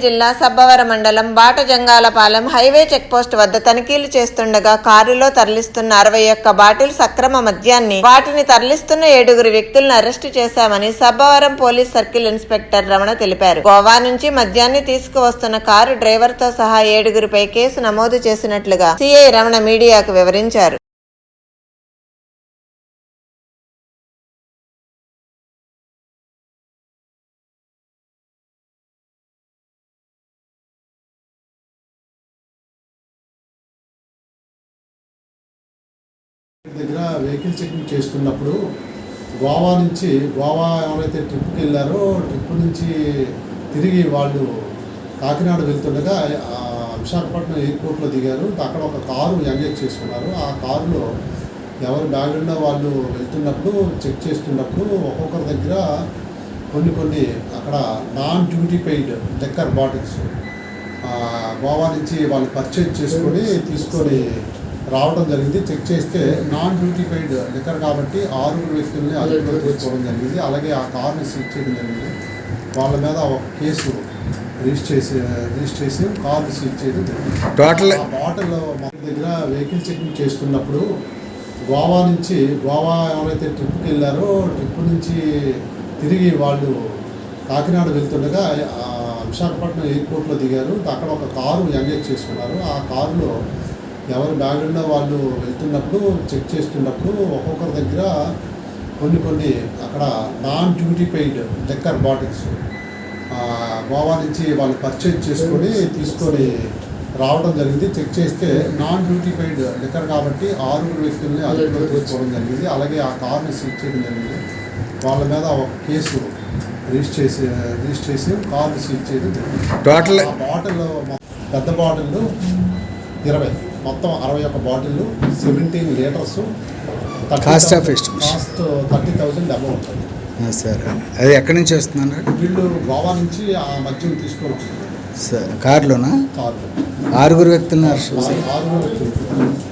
జిల్లా సబ్బవరం మండలం బాటజంగాలపాలెం highway checkpost వద్ద తనిఖీలు చేస్తుండగా కారులో తరలిస్తున్న అరవై ఒక్క బాటిల్ సక్రమ మద్యాన్ని వాటిని తరలిస్తున్న ఏడుగురు వ్యక్తులను అరెస్టు చేశామని Sabbavaram police circle inspector Ramana తెలిపారు. గోవా నుంచి మద్యాన్ని తీసుకువస్తున్న కారు డ్రైవర్తో సహా ఏడుగురిపై కేసు నమోదు చేసినట్లుగా సిఐ రమణ మీడియాకు వివరించారు. దగ్గర వెహికల్ చెకింగ్ చేస్తున్నప్పుడు గోవా నుంచి గోవా ఎవరైతే ట్రిప్కి వెళ్ళారో ట్రిప్ నుంచి తిరిగి వాళ్ళు కాకినాడ వెళ్తుండగా విశాఖపట్నం ఎయిర్పోర్ట్లో దిగారు. అక్కడ ఒక కారు ఎంగేజ్ చేసుకున్నారు. ఆ కారులో ఎవరి బ్యాగుల్లో వాళ్ళు వెళ్తున్నప్పుడు చెక్ చేస్తున్నప్పుడు ఒక్కొక్కరి దగ్గర కొన్ని కొన్ని అక్కడ non duty paid decker bottles Goa నుంచి వాళ్ళు పర్చేజ్ చేసుకొని తీసుకొని రావడం జరిగింది. చెక్ చేస్తే నాన్ డ్యూటీ పెయిడ్ లిక్కర్ కాబట్టి ఆరుగురు వ్యక్తుల్ని అదుపులో తీసుకోవడం జరిగింది. అలాగే ఆ కార్ని సీజ్ చేయడం జరిగింది. వాళ్ళ మీద ఒక కేసు రిజిస్టర్ చేసి రిజిస్టర్ చేసి కార్ని సీజ్ చేయడం జరిగింది. టోటల్ ఆ బాటిల్ మా దగ్గర వెహికల్ చెకింగ్ చేస్తున్నప్పుడు గోవా నుంచి గోవా ఎవరైతే ట్రిప్కి వెళ్ళారో ట్రిప్ నుంచి తిరిగి వాళ్ళు కాకినాడ వెళ్తుండగా ఆ, విశాఖపట్నం ఎయిర్పోర్ట్లో దిగారు. అక్కడ ఒక కారు ఎంగేజ్ చేసుకున్నారు. ఆ కారులో ఎవరి బ్యాగుల్లో వాళ్ళు వెళ్తున్నప్పుడు చెక్ చేస్తున్నప్పుడు ఒక్కొక్కరి దగ్గర కొన్ని కొన్ని అక్కడ non duty paid decker bottles ఆ, గోవా నుంచి వాళ్ళు పర్చేజ్ చేసుకొని తీసుకొని రావడం జరిగింది. చెక్ చేస్తే నాన్ డ్యూటీ పెయిడ్ లిక్కర్ కాబట్టి ఆరుగురు వ్యక్తుల్ని అదుపులో తీసుకోవడం జరిగింది. అలాగే ఆ కార్ని సీజ్ చేయడం జరిగింది. వాళ్ళ మీద ఒక కేసు రిజిస్టర్ చేసి రిజిస్టర్ చేసి కార్ని సీజ్ చేయడం జరిగింది. టోటల్ ఆ బాటిల్ పెద్ద బాటిల్ ఇరవై. మొత్తం అరవై ఒక్క bottle seventeen litres of estimation. Cost thirty thousand above ఉంటుంది. సార్. అది ఎక్కడి నుంచి వస్తుందన్నారు వీళ్ళు గోవా నుంచి ఆ మద్యం తీసుకొని వస్తున్నారు. సార్. కార్లోనా? కార్లు. ఆరుగురు చేశారు. ఆరుగురు వ్యక్తులు.